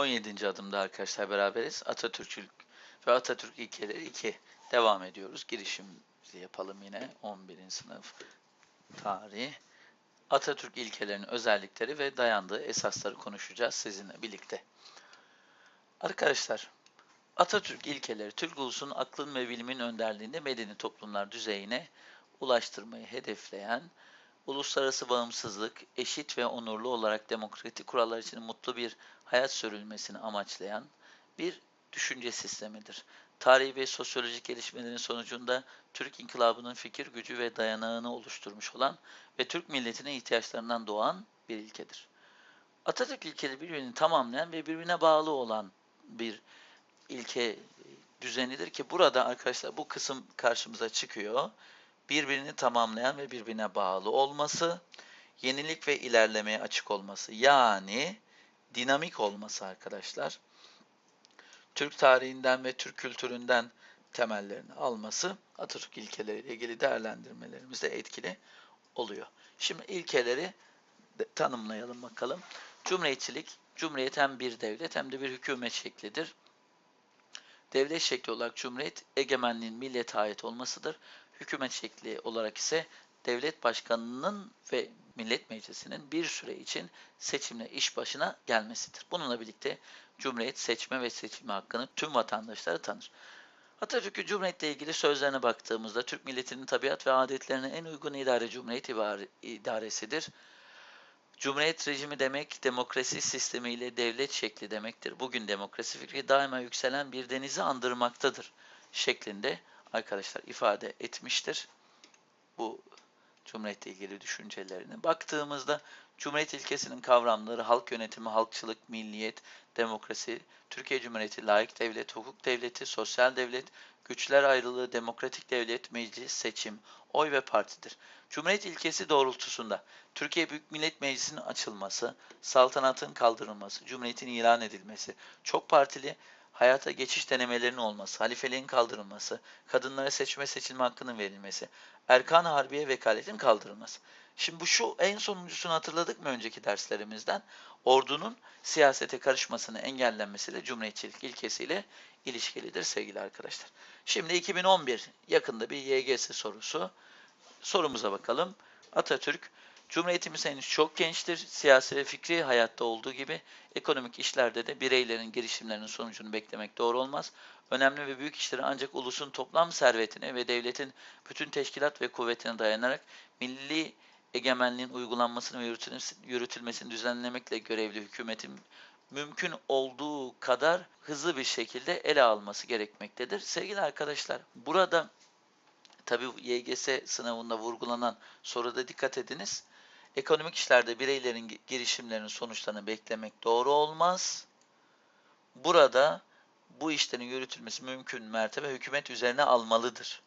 17. adımda arkadaşlar beraberiz. Atatürkçülük ve Atatürk ilkeleri 2 devam ediyoruz. Girişimizi yapalım yine 11. sınıf tarih. Atatürk ilkelerinin özellikleri ve dayandığı esasları konuşacağız sizinle birlikte. Arkadaşlar, Atatürk ilkeleri Türk ulusunun aklın ve bilimin önderliğinde medeni toplumlar düzeyine ulaştırmayı hedefleyen uluslararası bağımsızlık, eşit ve onurlu olarak demokratik kurallar için mutlu bir hayat sürülmesini amaçlayan bir düşünce sistemidir. Tarihi ve sosyolojik gelişmelerin sonucunda Türk inkılabının fikir gücü ve dayanağını oluşturmuş olan ve Türk milletinin ihtiyaçlarından doğan bir ilkedir. Atatürk ilkeleri birbirini tamamlayan ve birbirine bağlı olan bir ilke düzenidir ki burada arkadaşlar bu kısım karşımıza çıkıyor birbirini tamamlayan ve birbirine bağlı olması, yenilik ve ilerlemeye açık olması. Yani dinamik olması arkadaşlar. Türk tarihinden ve Türk kültüründen temellerini alması Atatürk ilkeleriyle ilgili değerlendirmelerimizde etkili oluyor. Şimdi ilkeleri tanımlayalım bakalım. Cumhuriyetçilik, Cumhuriyet hem bir devlet hem de bir hükümet şeklidir. Devlet şekli olarak Cumhuriyet, egemenliğin millete ait olmasıdır. Hükümet şekli olarak ise devlet başkanının ve millet meclisinin bir süre için seçimle iş başına gelmesidir. Bununla birlikte Cumhuriyet seçme ve seçilme hakkını tüm vatandaşlara tanır. Atatürk'ün Cumhuriyet'le ilgili sözlerine baktığımızda Türk milletinin tabiat ve adetlerine en uygun idare Cumhuriyet idaresidir. Cumhuriyet rejimi demek demokrasi sistemiyle devlet şekli demektir. Bugün demokrasi fikri daima yükselen bir denizi andırmaktadır şeklinde arkadaşlar ifade etmiştir. Bu Cumhuriyet'le ilgili düşüncelerini. Baktığımızda Cumhuriyet ilkesinin kavramları halk yönetimi, halkçılık, milliyet, demokrasi, Türkiye Cumhuriyeti, layık devlet, hukuk devleti, sosyal devlet, güçler ayrılığı, demokratik devlet, meclis, seçim, oy ve partidir. Cumhuriyet ilkesi doğrultusunda Türkiye Büyük Millet Meclisi'nin açılması, saltanatın kaldırılması, Cumhuriyet'in ilan edilmesi, çok partili hayata geçiş denemelerinin olması, halifeliğin kaldırılması, kadınlara seçme seçilme hakkının verilmesi, erkan harbiye vekaletin kaldırılması. Şimdi bu şu en sonuncusunu hatırladık mı önceki derslerimizden? Ordunun siyasete karışmasını engellenmesi de cumhuriyetçilik ilkesiyle ilişkilidir sevgili arkadaşlar. Şimdi 2011 yakında bir YGS sorusu. Sorumuza bakalım. Atatürk Cumhuriyetimiz henüz çok gençtir. Siyasi ve fikri hayatta olduğu gibi ekonomik işlerde de bireylerin girişimlerinin sonucunu beklemek doğru olmaz. Önemli ve büyük işleri ancak ulusun toplam servetine ve devletin bütün teşkilat ve kuvvetine dayanarak milli egemenliğin uygulanmasını ve yürütülmesini düzenlemekle görevli hükümetin mümkün olduğu kadar hızlı bir şekilde ele alması gerekmektedir. Sevgili arkadaşlar, burada tabi YGS sınavında vurgulanan soruda dikkat ediniz. Ekonomik işlerde bireylerin girişimlerinin sonuçlarını beklemek doğru olmaz. Burada bu işlerin yürütülmesi mümkün mertebe hükümet üzerine almalıdır.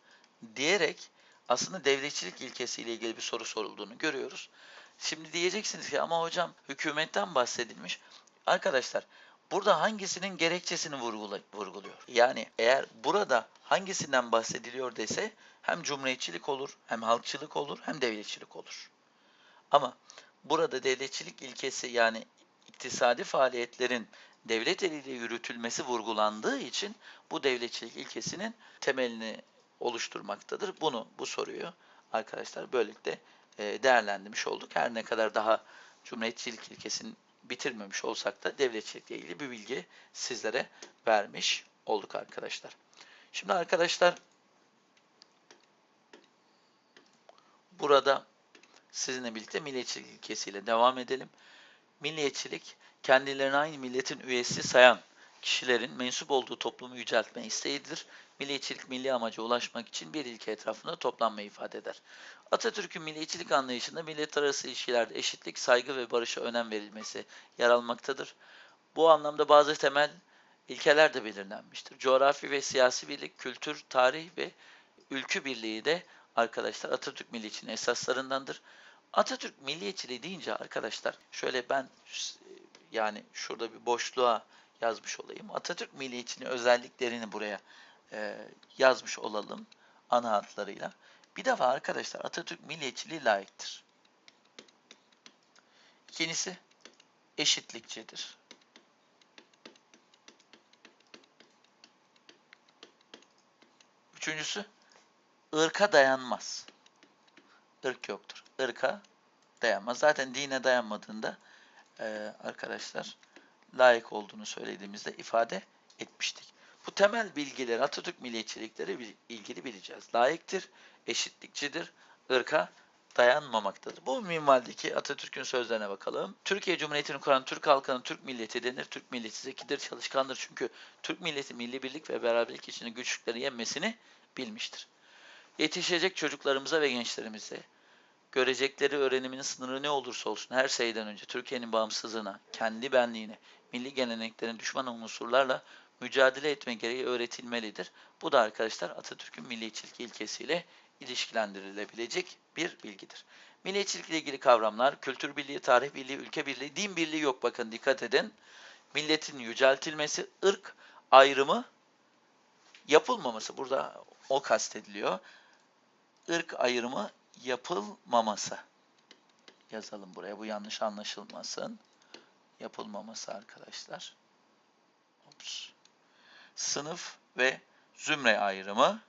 Diyerek aslında devletçilik ilkesiyle ilgili bir soru sorulduğunu görüyoruz. Şimdi diyeceksiniz ki ama hocam hükümetten bahsedilmiş. Arkadaşlar burada hangisinin gerekçesini vurguluyor? Yani eğer burada hangisinden bahsediliyor dese hem cumhuriyetçilik olur, hem halkçılık olur, hem devletçilik olur. Ama burada devletçilik ilkesi yani iktisadi faaliyetlerin devlet eliyle yürütülmesi vurgulandığı için bu devletçilik ilkesinin temelini oluşturmaktadır. Bunu, bu soruyu arkadaşlar böylelikle e, değerlendirmiş olduk. Her ne kadar daha cumhuriyetçilik ilkesini bitirmemiş olsak da devletçilikle ilgili bir bilgi sizlere vermiş olduk arkadaşlar. Şimdi arkadaşlar burada sizinle birlikte milliyetçilik ilkesiyle devam edelim. Milliyetçilik, kendilerini aynı milletin üyesi sayan kişilerin mensup olduğu toplumu yüceltme isteğidir. Milliyetçilik milli amaca ulaşmak için bir ilke etrafında toplanmayı ifade eder. Atatürk'ün milliyetçilik anlayışında millet arası ilişkilerde eşitlik, saygı ve barışa önem verilmesi yer almaktadır. Bu anlamda bazı temel ilkeler de belirlenmiştir. Coğrafi ve siyasi birlik, kültür, tarih ve ülkü birliği de arkadaşlar Atatürk milliyetçiliğinin esaslarındandır. Atatürk milliyetçiliği deyince arkadaşlar şöyle ben yani şurada bir boşluğa yazmış olayım. Atatürk milliyetçiliğinin özelliklerini buraya e, yazmış olalım ana hatlarıyla. Bir defa arkadaşlar Atatürk milliyetçiliği layıktır. İkincisi eşitlikçidir. Üçüncüsü ırka dayanmaz. Irk yoktur. Irka dayanmaz. Zaten dine dayanmadığında e, arkadaşlar layık olduğunu söylediğimizde ifade etmiştik. Bu temel bilgileri Atatürk milliyetçilikleri ilgili bileceğiz. Layıktır, eşitlikçidir, ırka dayanmamaktadır. Bu minvaldeki Atatürk'ün sözlerine bakalım. Türkiye Cumhuriyeti'ni kuran Türk halkının Türk milleti denir. Türk milleti zekidir, çalışkandır. Çünkü Türk milleti milli birlik ve beraberlik içinde güçlükleri yenmesini bilmiştir. Yetişecek çocuklarımıza ve gençlerimize görecekleri öğreniminin sınırı ne olursa olsun her şeyden önce Türkiye'nin bağımsızlığına, kendi benliğine, milli geleneklerin düşman unsurlarla mücadele etme gereği öğretilmelidir. Bu da arkadaşlar Atatürk'ün milliyetçilik ilkesiyle ilişkilendirilebilecek bir bilgidir. Milliyetçilik ile ilgili kavramlar kültür birliği, tarih birliği, ülke birliği, din birliği yok bakın dikkat edin. Milletin yüceltilmesi, ırk ayrımı yapılmaması burada o kastediliyor. Irk ayrımı yapılmaması. Yazalım buraya bu yanlış anlaşılmasın. Yapılmaması arkadaşlar. Ops. Sınıf ve zümre ayrımı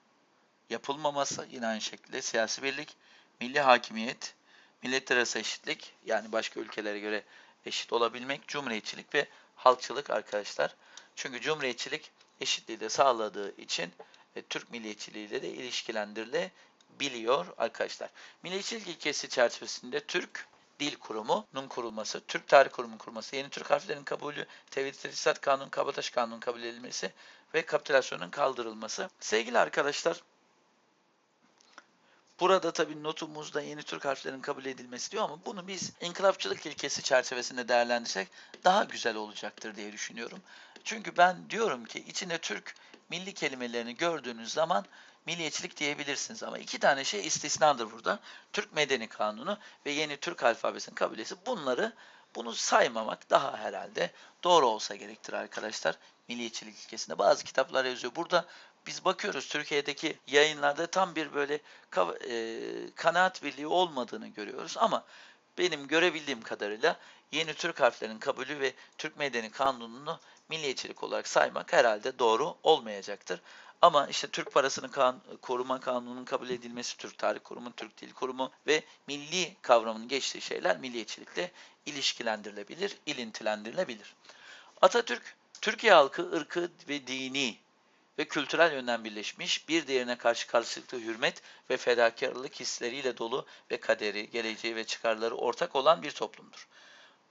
yapılmaması yine aynı şekilde siyasi birlik, milli hakimiyet, milletler arası eşitlik yani başka ülkelere göre eşit olabilmek, cumhuriyetçilik ve halkçılık arkadaşlar. Çünkü cumhuriyetçilik eşitliği de sağladığı için e, Türk milliyetçiliğiyle de ilişkilendirilebiliyor arkadaşlar. Milliyetçilik ilkesi çerçevesinde Türk Dil Kurumu'nun kurulması, Türk Tarih Kurumu'nun kurulması, yeni Türk harflerinin kabulü, Tevhid Tesisat Kanunu, Kabataş Kanunu kabul edilmesi ve kapitülasyonun kaldırılması. Sevgili arkadaşlar, Burada tabii notumuzda yeni Türk harflerinin kabul edilmesi diyor ama bunu biz inkılapçılık ilkesi çerçevesinde değerlendirsek daha güzel olacaktır diye düşünüyorum. Çünkü ben diyorum ki içinde Türk milli kelimelerini gördüğünüz zaman milliyetçilik diyebilirsiniz. Ama iki tane şey istisnadır burada. Türk Medeni Kanunu ve yeni Türk alfabesinin kabulesi. Bunları bunu saymamak daha herhalde doğru olsa gerektir arkadaşlar. Milliyetçilik ilkesinde bazı kitaplar yazıyor. Burada biz bakıyoruz Türkiye'deki yayınlarda tam bir böyle e, kanaat birliği olmadığını görüyoruz ama benim görebildiğim kadarıyla yeni Türk harflerinin kabulü ve Türk Medeni Kanunu'nu milliyetçilik olarak saymak herhalde doğru olmayacaktır. Ama işte Türk parasını kan, koruma kanununun kabul edilmesi, Türk Tarih Kurumu, Türk Dil Kurumu ve milli kavramının geçtiği şeyler milliyetçilikle ilişkilendirilebilir, ilintilendirilebilir. Atatürk, Türkiye halkı ırkı ve dini ve kültürel yönden birleşmiş, bir diğerine karşı karşılıklı hürmet ve fedakarlık hisleriyle dolu ve kaderi, geleceği ve çıkarları ortak olan bir toplumdur.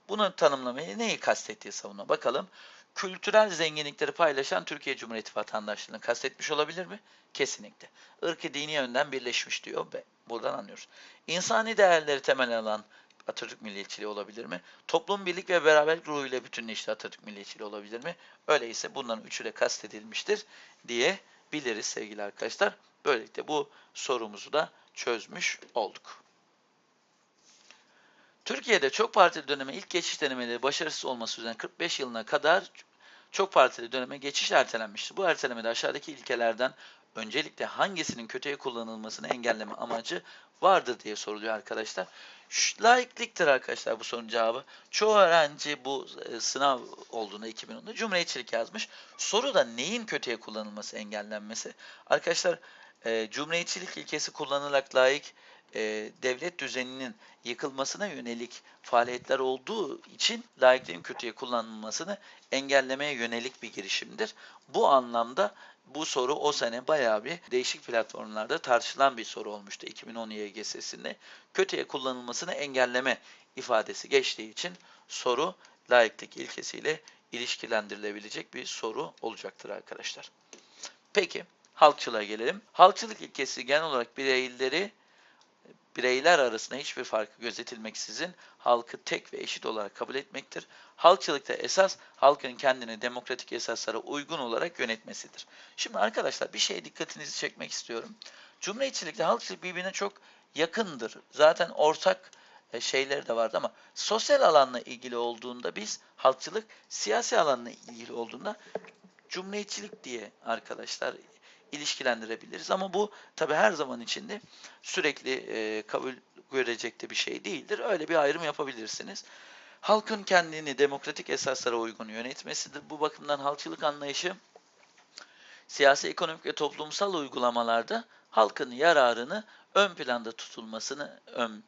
Bunu tanımlamaya neyi kastettiği savuna bakalım. Kültürel zenginlikleri paylaşan Türkiye Cumhuriyeti vatandaşlığını kastetmiş olabilir mi? Kesinlikle. Irkı dini yönden birleşmiş diyor ve buradan anlıyoruz. İnsani değerleri temel alan Atatürk milliyetçiliği olabilir mi? Toplum birlik ve beraberlik ruhuyla bütünleşti Atatürk milliyetçiliği olabilir mi? Öyleyse bunların üçü de kastedilmiştir diyebiliriz sevgili arkadaşlar. Böylelikle bu sorumuzu da çözmüş olduk. Türkiye'de çok partili döneme ilk geçiş denemeleri başarısız olması üzerine 45 yılına kadar çok partili döneme geçiş ertelenmiştir. Bu ertelemede aşağıdaki ilkelerden öncelikle hangisinin kötüye kullanılmasını engelleme amacı vardır diye soruluyor arkadaşlar. Şu, laikliktir arkadaşlar bu sorunun cevabı. Çoğu öğrenci bu e, sınav olduğunda 2010'da cumhuriyetçilik yazmış. Soruda neyin kötüye kullanılması engellenmesi? Arkadaşlar e, cumhuriyetçilik ilkesi kullanılarak layık e, devlet düzeninin yıkılmasına yönelik faaliyetler olduğu için laikliğin kötüye kullanılmasını engellemeye yönelik bir girişimdir. Bu anlamda bu soru o sene bayağı bir değişik platformlarda tartışılan bir soru olmuştu 2010 YGS'sinde. Kötüye kullanılmasını engelleme ifadesi geçtiği için soru laiklik ilkesiyle ilişkilendirilebilecek bir soru olacaktır arkadaşlar. Peki halkçılığa gelelim. Halkçılık ilkesi genel olarak bireyleri bireyler arasında hiçbir farkı gözetilmeksizin halkı tek ve eşit olarak kabul etmektir. Halkçılıkta esas halkın kendini demokratik esaslara uygun olarak yönetmesidir. Şimdi arkadaşlar bir şeye dikkatinizi çekmek istiyorum. Cumhuriyetçilikle halkçılık birbirine çok yakındır. Zaten ortak e, şeyleri de vardı ama sosyal alanla ilgili olduğunda biz halkçılık, siyasi alanla ilgili olduğunda cumhuriyetçilik diye arkadaşlar ilişkilendirebiliriz. Ama bu tabi her zaman içinde sürekli e, kabul görecek de bir şey değildir. Öyle bir ayrım yapabilirsiniz. Halkın kendini demokratik esaslara uygun yönetmesidir. Bu bakımdan halkçılık anlayışı siyasi, ekonomik ve toplumsal uygulamalarda halkın yararını ön planda tutulmasını ön,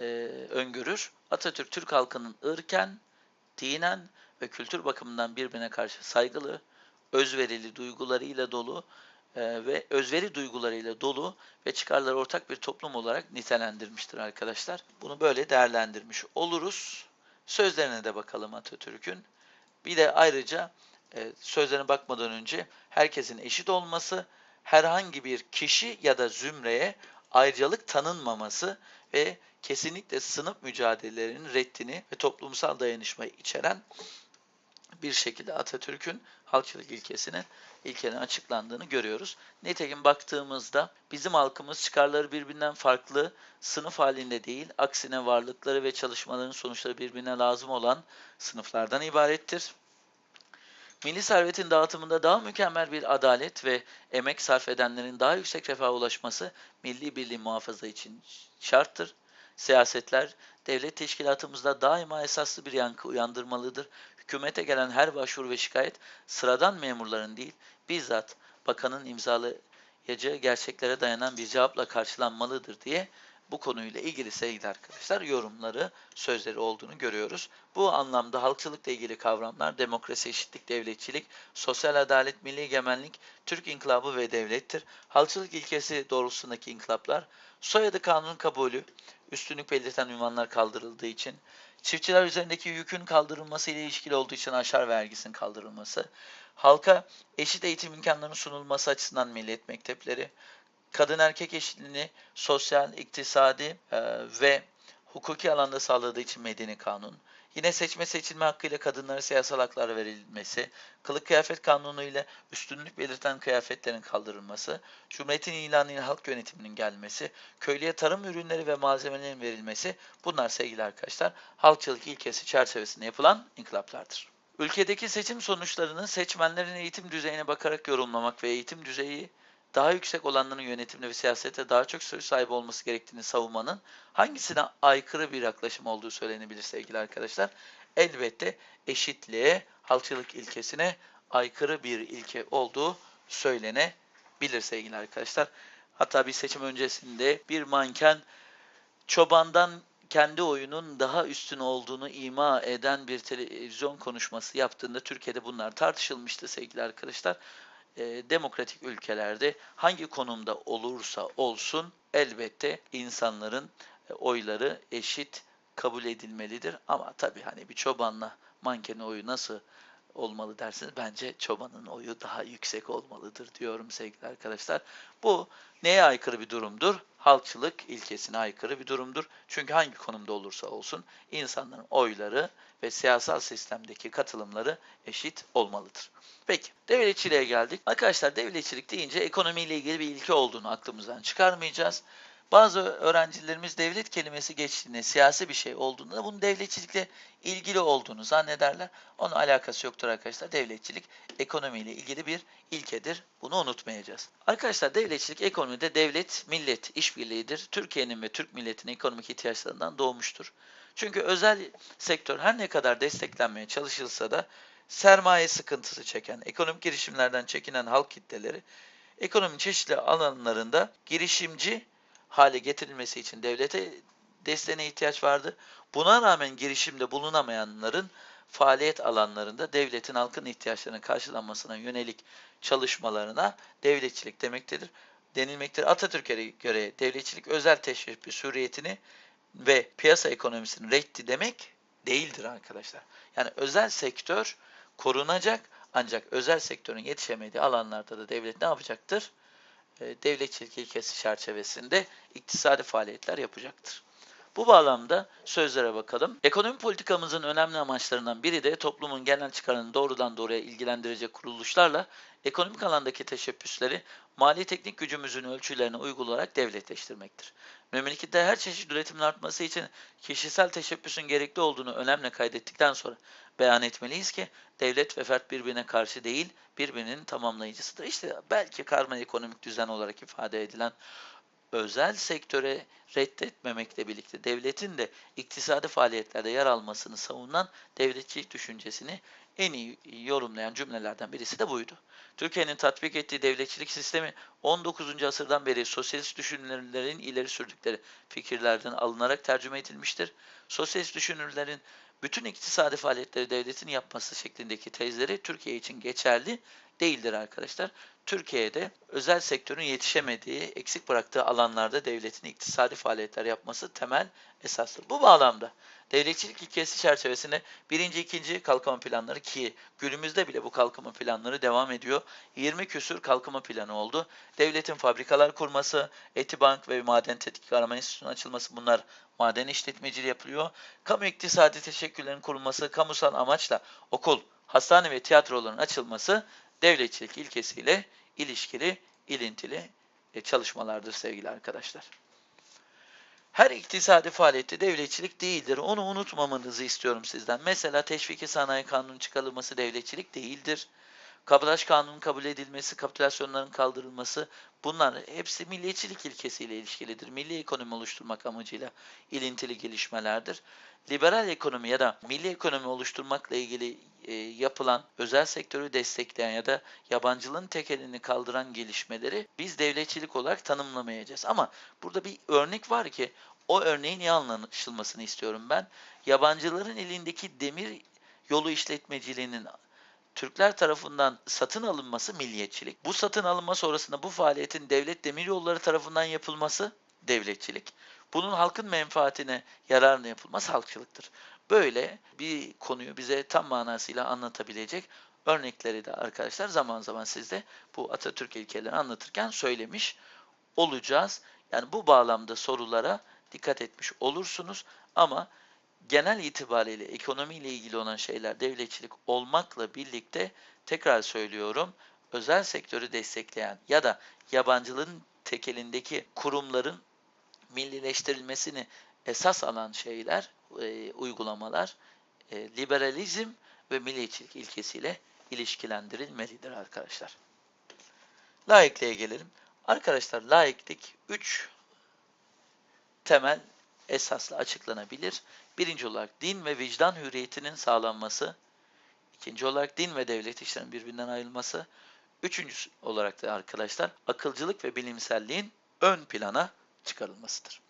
e, öngörür. Atatürk, Türk halkının ırken, dinen ve kültür bakımından birbirine karşı saygılı, özverili duygularıyla dolu ve özveri duygularıyla dolu ve çıkarları ortak bir toplum olarak nitelendirmiştir arkadaşlar. Bunu böyle değerlendirmiş oluruz. Sözlerine de bakalım Atatürk'ün. Bir de ayrıca e, sözlerine bakmadan önce herkesin eşit olması, herhangi bir kişi ya da zümreye ayrıcalık tanınmaması ve kesinlikle sınıf mücadelelerinin reddini ve toplumsal dayanışmayı içeren bir şekilde Atatürk'ün halkçılık ilkesinin ilkenin açıklandığını görüyoruz. Nitekim baktığımızda bizim halkımız çıkarları birbirinden farklı, sınıf halinde değil, aksine varlıkları ve çalışmaların sonuçları birbirine lazım olan sınıflardan ibarettir. Milli servetin dağıtımında daha mükemmel bir adalet ve emek sarf edenlerin daha yüksek refaha ulaşması milli birliği muhafaza için şarttır. Siyasetler devlet teşkilatımızda daima esaslı bir yankı uyandırmalıdır. Hükümete gelen her başvuru ve şikayet sıradan memurların değil, bizzat bakanın imzalayacağı gerçeklere dayanan bir cevapla karşılanmalıdır diye bu konuyla ilgili sevgili arkadaşlar yorumları, sözleri olduğunu görüyoruz. Bu anlamda halkçılıkla ilgili kavramlar demokrasi, eşitlik, devletçilik, sosyal adalet, milli egemenlik, Türk inkılabı ve devlettir. Halkçılık ilkesi doğrultusundaki inkılaplar, soyadı kanun kabulü, üstünlük belirten ünvanlar kaldırıldığı için, çiftçiler üzerindeki yükün kaldırılması ile ilişkili olduğu için aşar vergisinin kaldırılması, halka eşit eğitim imkanlarının sunulması açısından millet mektepleri, kadın erkek eşitliğini sosyal, iktisadi e, ve hukuki alanda sağladığı için medeni kanun, yine seçme seçilme hakkıyla kadınlara siyasal haklar verilmesi, kılık kıyafet kanunu ile üstünlük belirten kıyafetlerin kaldırılması, Cumhuriyet'in ilanı halk yönetiminin gelmesi, köylüye tarım ürünleri ve malzemelerin verilmesi bunlar sevgili arkadaşlar halkçılık ilkesi çerçevesinde yapılan inkılaplardır. Ülkedeki seçim sonuçlarını seçmenlerin eğitim düzeyine bakarak yorumlamak ve eğitim düzeyi daha yüksek olanların yönetimde ve siyasete daha çok söz sahibi olması gerektiğini savunmanın hangisine aykırı bir yaklaşım olduğu söylenebilir sevgili arkadaşlar? Elbette eşitliğe, halkçılık ilkesine aykırı bir ilke olduğu söylenebilir sevgili arkadaşlar. Hatta bir seçim öncesinde bir manken çobandan kendi oyunun daha üstün olduğunu ima eden bir televizyon konuşması yaptığında Türkiye'de bunlar tartışılmıştı sevgili arkadaşlar e, demokratik ülkelerde hangi konumda olursa olsun elbette insanların e, oyları eşit kabul edilmelidir. Ama tabii hani bir çobanla mankenin oyu nasıl olmalı dersiniz. Bence çobanın oyu daha yüksek olmalıdır diyorum sevgili arkadaşlar. Bu neye aykırı bir durumdur? Halkçılık ilkesine aykırı bir durumdur. Çünkü hangi konumda olursa olsun insanların oyları ve siyasal sistemdeki katılımları eşit olmalıdır. Peki, devletçiliğe geldik. Arkadaşlar devletçilik deyince ekonomiyle ilgili bir ilke olduğunu aklımızdan çıkarmayacağız. Bazı öğrencilerimiz devlet kelimesi geçtiğinde, siyasi bir şey olduğunda bunun devletçilikle ilgili olduğunu zannederler. Onun alakası yoktur arkadaşlar. Devletçilik ekonomiyle ilgili bir ilkedir. Bunu unutmayacağız. Arkadaşlar devletçilik ekonomide devlet, millet işbirliğidir. Türkiye'nin ve Türk milletinin ekonomik ihtiyaçlarından doğmuştur. Çünkü özel sektör her ne kadar desteklenmeye çalışılsa da sermaye sıkıntısı çeken, ekonomik girişimlerden çekinen halk kitleleri ekonominin çeşitli alanlarında girişimci hale getirilmesi için devlete desteğine ihtiyaç vardı. Buna rağmen girişimde bulunamayanların faaliyet alanlarında devletin halkın ihtiyaçlarının karşılanmasına yönelik çalışmalarına devletçilik demektedir. Denilmektedir. Atatürk'e göre devletçilik özel teşebbüs hürriyetini ve piyasa ekonomisinin reddi demek değildir arkadaşlar. Yani özel sektör korunacak ancak özel sektörün yetişemediği alanlarda da devlet ne yapacaktır? E, devletçilik ilkesi çerçevesinde iktisadi faaliyetler yapacaktır. Bu bağlamda sözlere bakalım. Ekonomi politikamızın önemli amaçlarından biri de toplumun genel çıkarını doğrudan doğruya ilgilendirecek kuruluşlarla ekonomik alandaki teşebbüsleri mali teknik gücümüzün ölçülerine uygulayarak devletleştirmektir. Memlekette her çeşit üretimin artması için kişisel teşebbüsün gerekli olduğunu önemli kaydettikten sonra beyan etmeliyiz ki devlet ve fert birbirine karşı değil, birbirinin tamamlayıcısıdır. İşte belki karma ekonomik düzen olarak ifade edilen özel sektöre reddetmemekle birlikte devletin de iktisadi faaliyetlerde yer almasını savunan devletçilik düşüncesini en iyi yorumlayan cümlelerden birisi de buydu. Türkiye'nin tatbik ettiği devletçilik sistemi 19. asırdan beri sosyalist düşünürlerin ileri sürdükleri fikirlerden alınarak tercüme edilmiştir. Sosyalist düşünürlerin bütün iktisadi faaliyetleri devletin yapması şeklindeki tezleri Türkiye için geçerli değildir arkadaşlar. Türkiye'de özel sektörün yetişemediği, eksik bıraktığı alanlarda devletin iktisadi faaliyetler yapması temel esastır. Bu bağlamda devletçilik ilkesi çerçevesinde birinci, ikinci kalkınma planları ki günümüzde bile bu kalkınma planları devam ediyor. 20 küsür kalkınma planı oldu. Devletin fabrikalar kurması, Etibank ve Maden Tetkik Arama Enstitüsü'nün açılması bunlar maden işletmeciliği yapılıyor. Kamu iktisadi teşekkürlerin kurulması, kamusal amaçla okul, hastane ve tiyatroların açılması devletçilik ilkesiyle ilişkili, ilintili e, çalışmalardır sevgili arkadaşlar. Her iktisadi faaliyette devletçilik değildir. Onu unutmamanızı istiyorum sizden. Mesela teşviki sanayi kanunu çıkarılması devletçilik değildir. Kabotaj kanunun kabul edilmesi, kapitülasyonların kaldırılması bunlar hepsi milliyetçilik ilkesiyle ilişkilidir. Milli ekonomi oluşturmak amacıyla ilintili gelişmelerdir. Liberal ekonomi ya da milli ekonomi oluşturmakla ilgili e, yapılan özel sektörü destekleyen ya da yabancılığın tekelini kaldıran gelişmeleri biz devletçilik olarak tanımlamayacağız. Ama burada bir örnek var ki o örneğin iyi anlaşılmasını istiyorum ben. Yabancıların elindeki demir yolu işletmeciliğinin Türkler tarafından satın alınması milliyetçilik. Bu satın alınma sonrasında bu faaliyetin devlet demiryolları tarafından yapılması devletçilik. Bunun halkın menfaatine, yararına yapılması halkçılıktır. Böyle bir konuyu bize tam manasıyla anlatabilecek örnekleri de arkadaşlar zaman zaman sizde bu Atatürk ilkelerini anlatırken söylemiş olacağız. Yani bu bağlamda sorulara dikkat etmiş olursunuz ama genel itibariyle ekonomiyle ilgili olan şeyler devletçilik olmakla birlikte tekrar söylüyorum özel sektörü destekleyen ya da yabancılığın tekelindeki kurumların millileştirilmesini esas alan şeyler, e, uygulamalar e, liberalizm ve milliyetçilik ilkesiyle ilişkilendirilmelidir arkadaşlar. Laikliğe gelelim. Arkadaşlar laiklik 3 temel esasla açıklanabilir. Birinci olarak din ve vicdan hürriyetinin sağlanması. ikinci olarak din ve devlet işlerinin birbirinden ayrılması. Üçüncü olarak da arkadaşlar akılcılık ve bilimselliğin ön plana çıkarılmasıdır.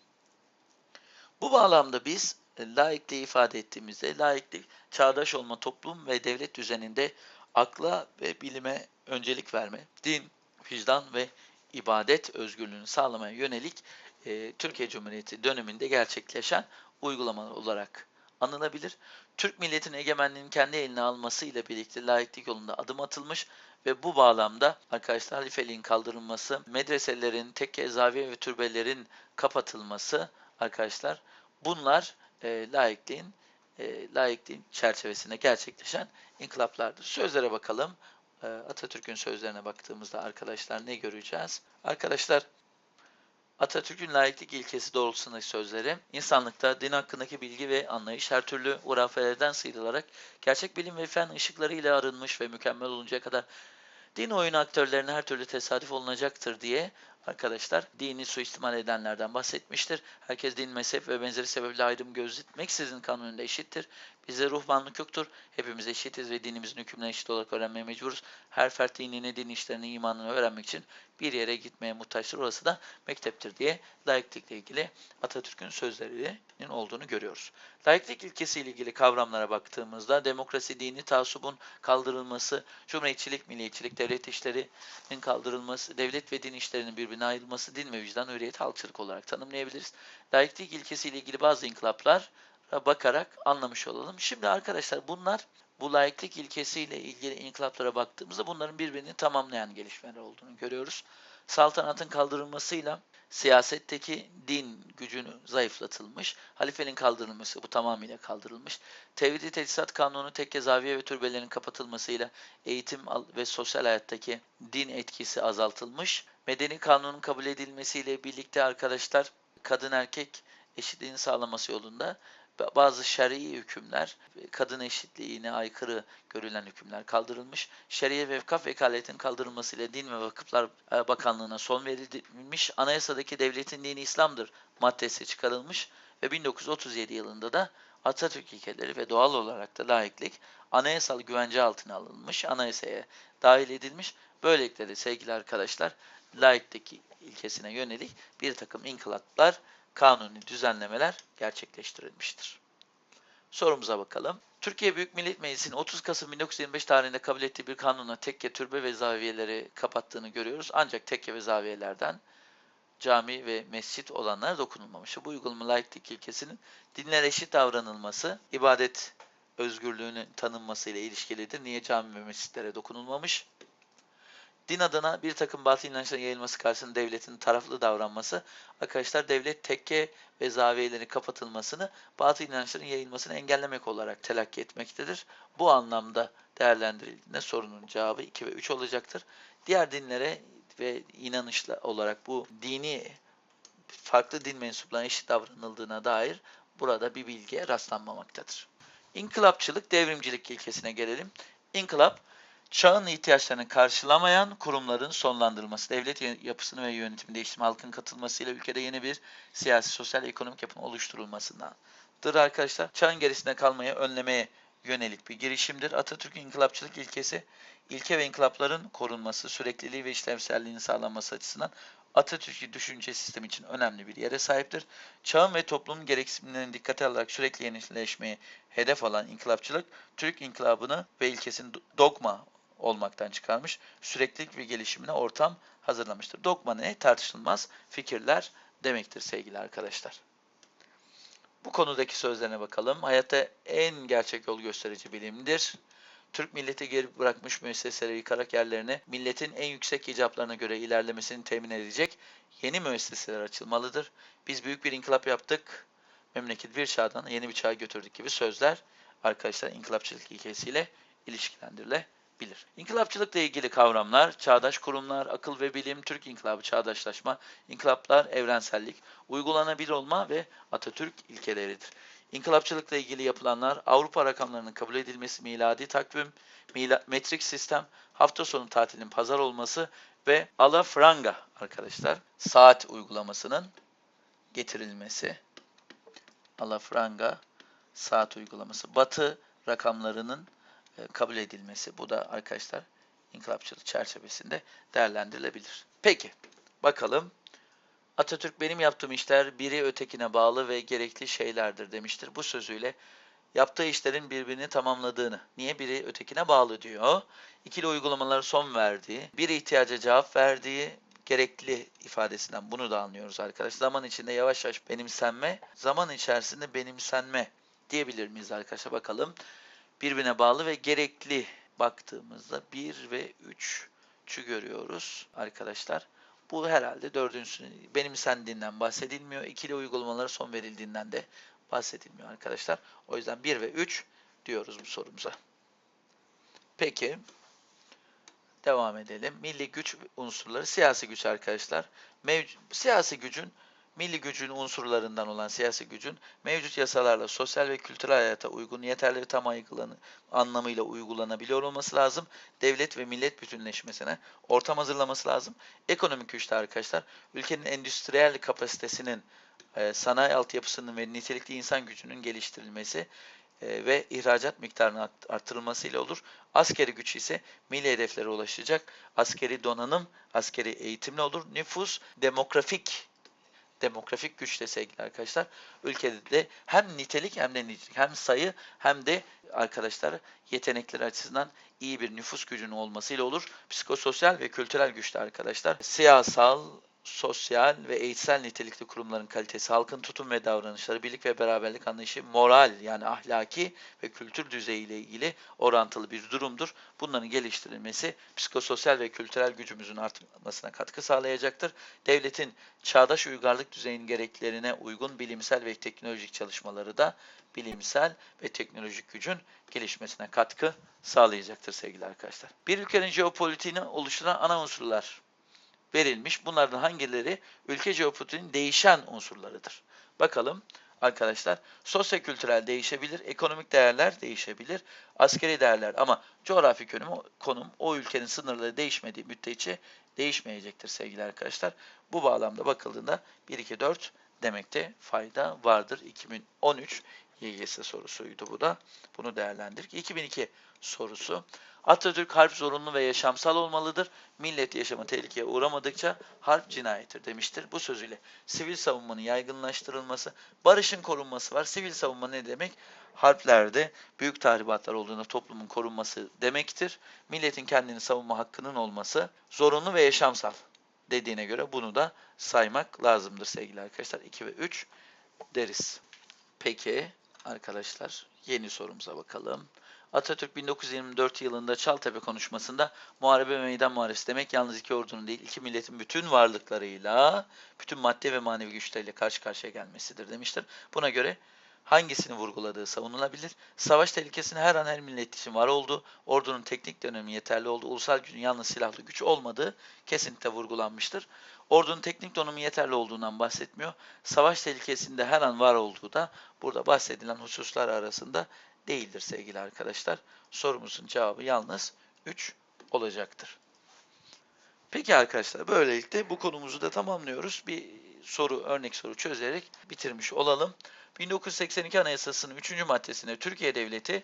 Bu bağlamda biz e, laikliği ifade ettiğimizde laiklik çağdaş olma toplum ve devlet düzeninde akla ve bilime öncelik verme, din, vicdan ve ibadet özgürlüğünü sağlamaya yönelik e, Türkiye Cumhuriyeti döneminde gerçekleşen uygulamalar olarak anılabilir. Türk milletinin egemenliğini kendi eline alması ile birlikte laiklik yolunda adım atılmış ve bu bağlamda arkadaşlar halifeliğin kaldırılması, medreselerin, tekke, zaviye ve türbelerin kapatılması arkadaşlar bunlar e, laikliğin e, laikliğin çerçevesinde gerçekleşen inkılaplardır. Sözlere bakalım. E, Atatürk'ün sözlerine baktığımızda arkadaşlar ne göreceğiz? Arkadaşlar Atatürk'ün laiklik ilkesi doğrultusundaki sözleri, insanlıkta din hakkındaki bilgi ve anlayış her türlü hurafelerden sıyrılarak gerçek bilim ve fen ışıkları ile arınmış ve mükemmel oluncaya kadar din oyunu aktörlerine her türlü tesadüf olunacaktır diye arkadaşlar dini suistimal edenlerden bahsetmiştir. Herkes din, mezhep ve benzeri sebeple ayrım gözetmeksizin kanununda eşittir. Bize ruhbanlık yoktur. Hepimiz eşitiz ve dinimizin hükümlerine eşit olarak öğrenmeye mecburuz. Her fert dinini, din işlerini, imanını öğrenmek için bir yere gitmeye muhtaçtır. Orası da mekteptir diye layıklıkla ilgili Atatürk'ün sözlerinin olduğunu görüyoruz. Layıklık ilkesiyle ilgili kavramlara baktığımızda demokrasi, dini tasubun kaldırılması, cumhuriyetçilik, milliyetçilik, devlet işlerinin kaldırılması, devlet ve din işlerinin birbirine ayrılması, din ve vicdan, hürriyet, halkçılık olarak tanımlayabiliriz. Layıklık ilkesiyle ilgili bazı inkılaplar bakarak anlamış olalım. Şimdi arkadaşlar bunlar bu laiklik ilkesiyle ilgili inkılaplara baktığımızda bunların birbirini tamamlayan gelişmeler olduğunu görüyoruz. Saltanatın kaldırılmasıyla siyasetteki din gücünü zayıflatılmış, halifenin kaldırılması bu tamamıyla kaldırılmış, tevhid-i tesisat kanunu tekke zaviye ve türbelerin kapatılmasıyla eğitim ve sosyal hayattaki din etkisi azaltılmış, medeni kanunun kabul edilmesiyle birlikte arkadaşlar kadın erkek eşitliğini sağlaması yolunda bazı şer'i hükümler, kadın eşitliğine aykırı görülen hükümler kaldırılmış. Şeriye ve vakıf vekaletin kaldırılmasıyla Din ve Vakıflar e, Bakanlığı'na son verilmiş. Anayasadaki devletin dini İslam'dır maddesi çıkarılmış ve 1937 yılında da Atatürk ilkeleri ve doğal olarak da laiklik anayasal güvence altına alınmış, anayasaya dahil edilmiş. Böylelikle de sevgili arkadaşlar laiklik ilkesine yönelik bir takım inkılaplar, kanuni düzenlemeler gerçekleştirilmiştir. Sorumuza bakalım. Türkiye Büyük Millet Meclisi'nin 30 Kasım 1925 tarihinde kabul ettiği bir kanunla tekke, türbe ve zaviyeleri kapattığını görüyoruz. Ancak tekke ve zaviyelerden cami ve mescit olanlara dokunulmamış. Bu uygulama laiklik ilkesinin dinler eşit davranılması, ibadet özgürlüğünün tanınması ile ilişkilidir. Niye cami ve mescitlere dokunulmamış? Din adına bir takım batıl inançların yayılması karşısında devletin taraflı davranması, arkadaşlar devlet tekke ve zaviyelerin kapatılmasını, batıl inançların yayılmasını engellemek olarak telakki etmektedir. Bu anlamda değerlendirildiğinde sorunun cevabı 2 ve 3 olacaktır. Diğer dinlere ve inanışla olarak bu dini farklı din mensuplarına eşit davranıldığına dair burada bir bilgiye rastlanmamaktadır. İnkılapçılık, devrimcilik ilkesine gelelim. İnkılap, çağın ihtiyaçlarını karşılamayan kurumların sonlandırılması, devlet yapısını ve yönetimi değiştirme, halkın katılmasıyla ülkede yeni bir siyasi, sosyal, ekonomik yapının oluşturulmasındandır arkadaşlar. Çağın gerisinde kalmaya, önlemeye yönelik bir girişimdir. Atatürk İnkılapçılık ilkesi, ilke ve inkılapların korunması, sürekliliği ve işlevselliğini sağlanması açısından Atatürk'ü düşünce sistemi için önemli bir yere sahiptir. Çağın ve toplumun gereksinimlerini dikkate alarak sürekli yenileşmeye hedef alan inkılapçılık, Türk inkılabını ve ilkesini dogma olmaktan çıkarmış, süreklilik ve gelişimine ortam hazırlamıştır. Dogma ne? Tartışılmaz fikirler demektir sevgili arkadaşlar. Bu konudaki sözlerine bakalım. Hayatta en gerçek yol gösterici bilimdir. Türk milleti geri bırakmış müesseseleri yıkarak yerlerine milletin en yüksek icaplarına göre ilerlemesini temin edecek yeni müesseseler açılmalıdır. Biz büyük bir inkılap yaptık. Memleket bir çağdan yeni bir çağa götürdük gibi sözler arkadaşlar inkılapçılık ilkesiyle ilişkilendirilebilir. İnkılapçılıkla ilgili kavramlar, çağdaş kurumlar, akıl ve bilim, Türk inkılabı, çağdaşlaşma, inkılaplar, evrensellik, uygulanabilir olma ve Atatürk ilkeleridir. İnkılapçılıkla ilgili yapılanlar Avrupa rakamlarının kabul edilmesi, miladi takvim, metrik sistem, hafta sonu tatilin pazar olması ve alafranga arkadaşlar saat uygulamasının getirilmesi. Alafranga saat uygulaması. Batı rakamlarının kabul edilmesi. Bu da arkadaşlar inkılapçılık çerçevesinde değerlendirilebilir. Peki bakalım Atatürk benim yaptığım işler biri ötekine bağlı ve gerekli şeylerdir demiştir. Bu sözüyle yaptığı işlerin birbirini tamamladığını, niye biri ötekine bağlı diyor. İkili uygulamalara son verdiği, bir ihtiyaca cevap verdiği, gerekli ifadesinden bunu da anlıyoruz arkadaşlar. Zaman içinde yavaş yavaş benimsenme, zaman içerisinde benimsenme diyebilir miyiz arkadaşlar? Bakalım. Birbirine bağlı ve gerekli baktığımızda 1 ve 3'ü görüyoruz arkadaşlar. Bu herhalde dördüncüsü benimsendiğinden bahsedilmiyor. İkili uygulamalara son verildiğinden de bahsedilmiyor arkadaşlar. O yüzden 1 ve 3 diyoruz bu sorumuza. Peki. Devam edelim. Milli güç unsurları, siyasi güç arkadaşlar. Mevcut, siyasi gücün milli gücün unsurlarından olan siyasi gücün mevcut yasalarla sosyal ve kültürel hayata uygun, yeterli ve tam uygulanı, anlamıyla uygulanabiliyor olması lazım. Devlet ve millet bütünleşmesine ortam hazırlaması lazım. Ekonomik güçte arkadaşlar ülkenin endüstriyel kapasitesinin, e, sanayi altyapısının ve nitelikli insan gücünün geliştirilmesi e, ve ihracat miktarının artırılmasıyla olur. Askeri güç ise milli hedeflere ulaşacak. Askeri donanım, askeri eğitimle olur. Nüfus, demografik demografik güçle sevgili arkadaşlar. Ülkede de hem nitelik hem de nitelik hem sayı hem de arkadaşlar yetenekleri açısından iyi bir nüfus gücünün olmasıyla olur. Psikososyal ve kültürel güçte arkadaşlar. Siyasal, sosyal ve eğitsel nitelikli kurumların kalitesi, halkın tutum ve davranışları, birlik ve beraberlik anlayışı, moral yani ahlaki ve kültür düzeyi ile ilgili orantılı bir durumdur. Bunların geliştirilmesi psikososyal ve kültürel gücümüzün artmasına katkı sağlayacaktır. Devletin çağdaş uygarlık düzeyinin gereklerine uygun bilimsel ve teknolojik çalışmaları da bilimsel ve teknolojik gücün gelişmesine katkı sağlayacaktır sevgili arkadaşlar. Bir ülkenin jeopolitiğini oluşturan ana unsurlar verilmiş. Bunlardan hangileri ülke jeopolitiğinin değişen unsurlarıdır? Bakalım arkadaşlar. Sosyo-kültürel değişebilir, ekonomik değerler değişebilir, askeri değerler ama coğrafi konum, konum o ülkenin sınırları değişmediği müddetçe değişmeyecektir sevgili arkadaşlar. Bu bağlamda bakıldığında 1, 2, 4 demekte fayda vardır. 2013 YGS sorusuydu bu da. Bunu değerlendirdik. 2002 sorusu. Atatürk harp zorunlu ve yaşamsal olmalıdır. Millet yaşamı tehlikeye uğramadıkça harp cinayettir demiştir. Bu sözüyle sivil savunmanın yaygınlaştırılması, barışın korunması var. Sivil savunma ne demek? Harplerde büyük tahribatlar olduğunda toplumun korunması demektir. Milletin kendini savunma hakkının olması zorunlu ve yaşamsal dediğine göre bunu da saymak lazımdır sevgili arkadaşlar. 2 ve 3 deriz. Peki arkadaşlar yeni sorumuza bakalım. Atatürk 1924 yılında Çaltepe konuşmasında muharebe meydan muharebesi demek yalnız iki ordunun değil iki milletin bütün varlıklarıyla, bütün madde ve manevi güçleriyle karşı karşıya gelmesidir demiştir. Buna göre hangisini vurguladığı savunulabilir? Savaş tehlikesinin her an her millet için var olduğu, ordunun teknik dönemi yeterli olduğu, ulusal gücün yalnız silahlı güç olmadığı kesinlikle vurgulanmıştır. Ordunun teknik donanımı yeterli olduğundan bahsetmiyor. Savaş tehlikesinde her an var olduğu da burada bahsedilen hususlar arasında değildir sevgili arkadaşlar. Sorumuzun cevabı yalnız 3 olacaktır. Peki arkadaşlar böylelikle bu konumuzu da tamamlıyoruz. Bir soru, örnek soru çözerek bitirmiş olalım. 1982 Anayasası'nın 3. maddesinde Türkiye Devleti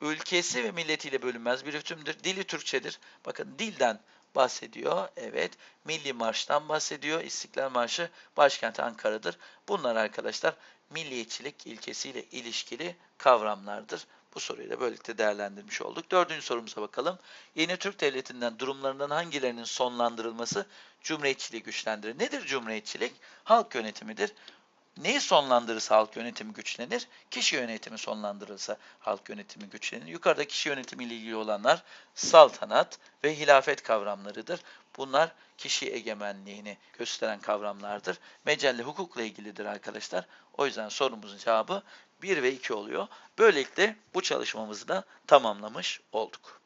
ülkesi ve milletiyle bölünmez bir hükümdür. Dili Türkçedir. Bakın dilden bahsediyor. Evet. Milli Marş'tan bahsediyor. İstiklal Marşı başkenti Ankara'dır. Bunlar arkadaşlar milliyetçilik ilkesiyle ilişkili kavramlardır. Bu soruyu da böylelikle değerlendirmiş olduk. Dördüncü sorumuza bakalım. Yeni Türk Devleti'nden durumlarından hangilerinin sonlandırılması cumhuriyetçiliği güçlendirir? Nedir cumhuriyetçilik? Halk yönetimidir. Neyi sonlandırırsa halk yönetimi güçlenir? Kişi yönetimi sonlandırılsa halk yönetimi güçlenir. Yukarıda kişi yönetimi ile ilgili olanlar saltanat ve hilafet kavramlarıdır. Bunlar kişi egemenliğini gösteren kavramlardır. Mecelle hukukla ilgilidir arkadaşlar. O yüzden sorumuzun cevabı 1 ve 2 oluyor. Böylelikle bu çalışmamızı da tamamlamış olduk.